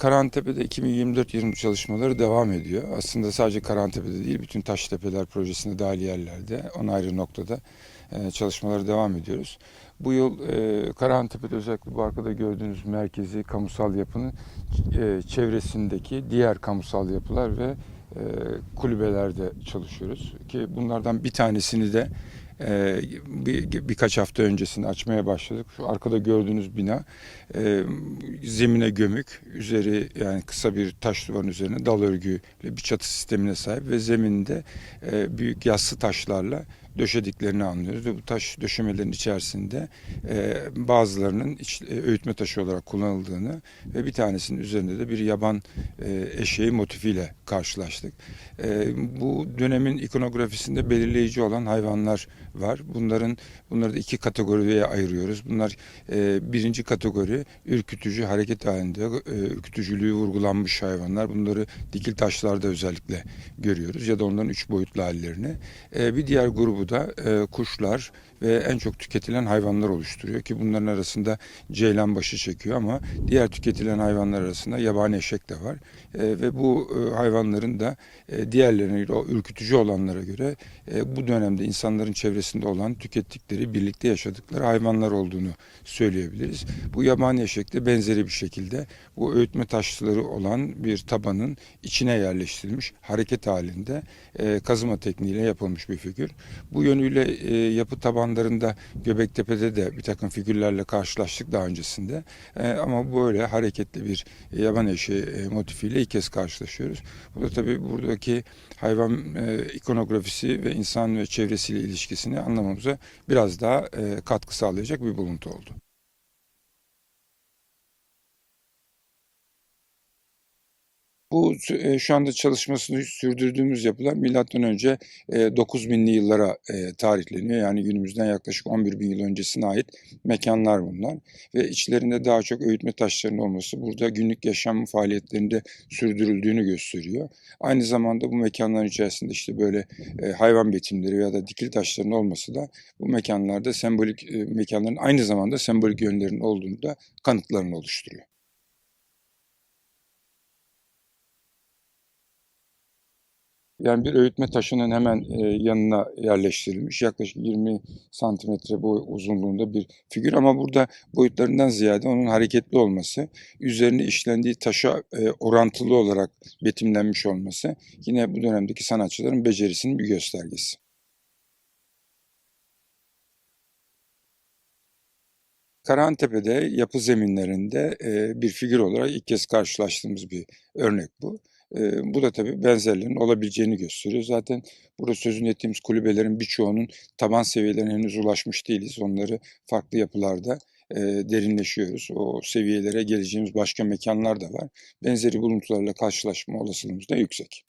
Karantepe'de 2024 yılının çalışmaları devam ediyor. Aslında sadece Karantepe'de değil, bütün Taştepeler projesinde dahil yerlerde, on ayrı noktada e, çalışmaları devam ediyoruz. Bu yıl e, Karahantepe'de özellikle bu arkada gördüğünüz merkezi kamusal yapının e, çevresindeki diğer kamusal yapılar ve kulübelerde çalışıyoruz. Ki bunlardan bir tanesini de e, bir, birkaç hafta öncesinde açmaya başladık. Şu arkada gördüğünüz bina e, zemine gömük, üzeri yani kısa bir taş duvarın üzerine dal örgüyle bir çatı sistemine sahip ve zemininde e, büyük yassı taşlarla döşediklerini anlıyoruz ve bu taş döşemelerin içerisinde e, bazılarının iç, e, öğütme taşı olarak kullanıldığını ve bir tanesinin üzerinde de bir yaban e, eşeği motifiyle karşılaştık. E, bu dönemin ikonografisinde belirleyici olan hayvanlar var. Bunların bunları da iki kategoriye ayırıyoruz. Bunlar e, birinci kategori ürkütücü hareket halinde e, ürkütücülüğü vurgulanmış hayvanlar. Bunları dikil taşlarda özellikle görüyoruz ya da onların üç boyutlu hallerini. E, bir diğer grubu da e, kuşlar ve en çok tüketilen hayvanlar oluşturuyor ki bunların arasında ceylan başı çekiyor ama diğer tüketilen hayvanlar arasında yabani eşek de var. E, ve bu e, hayvanların da e, diğerlerine o ürkütücü olanlara göre e, bu dönemde insanların çevresinde olan tükettikleri, birlikte yaşadıkları hayvanlar olduğunu söyleyebiliriz. Bu yabani eşek de benzeri bir şekilde bu öğütme taşları olan bir tabanın içine yerleştirilmiş hareket halinde e, kazıma tekniğiyle yapılmış bir figür. Bu yönüyle e, yapı tabanlarında Göbektepe'de de bir takım figürlerle karşılaştık daha öncesinde. E, ama böyle hareketli bir yaban eşeği e, motifiyle ilk kez karşılaşıyoruz. Bu da tabii buradaki hayvan e, ikonografisi ve insan ve çevresiyle ilişkisini anlamamıza biraz daha e, katkı sağlayacak bir buluntu oldu. Bu e, şu anda çalışmasını sürdürdüğümüz yapılar milattan önce e, 9000'li yıllara e, tarihleniyor. Yani günümüzden yaklaşık 11 bin yıl öncesine ait mekanlar bunlar. Ve içlerinde daha çok öğütme taşlarının olması burada günlük yaşam faaliyetlerinde sürdürüldüğünü gösteriyor. Aynı zamanda bu mekanların içerisinde işte böyle e, hayvan betimleri ya da dikili taşların olması da bu mekanlarda sembolik e, mekanların aynı zamanda sembolik yönlerinin olduğunu da kanıtlarını oluşturuyor. Yani bir öğütme taşının hemen e, yanına yerleştirilmiş yaklaşık 20 santimetre boy uzunluğunda bir figür ama burada boyutlarından ziyade onun hareketli olması, üzerine işlendiği taşa e, orantılı olarak betimlenmiş olması yine bu dönemdeki sanatçıların becerisinin bir göstergesi. Karahantepe'de yapı zeminlerinde e, bir figür olarak ilk kez karşılaştığımız bir örnek bu. E, bu da tabii benzerlerinin olabileceğini gösteriyor. Zaten burada sözünü ettiğimiz kulübelerin birçoğunun taban seviyelerine henüz ulaşmış değiliz. Onları farklı yapılarda e, derinleşiyoruz. O seviyelere geleceğimiz başka mekanlar da var. Benzeri buluntularla karşılaşma olasılığımız da yüksek.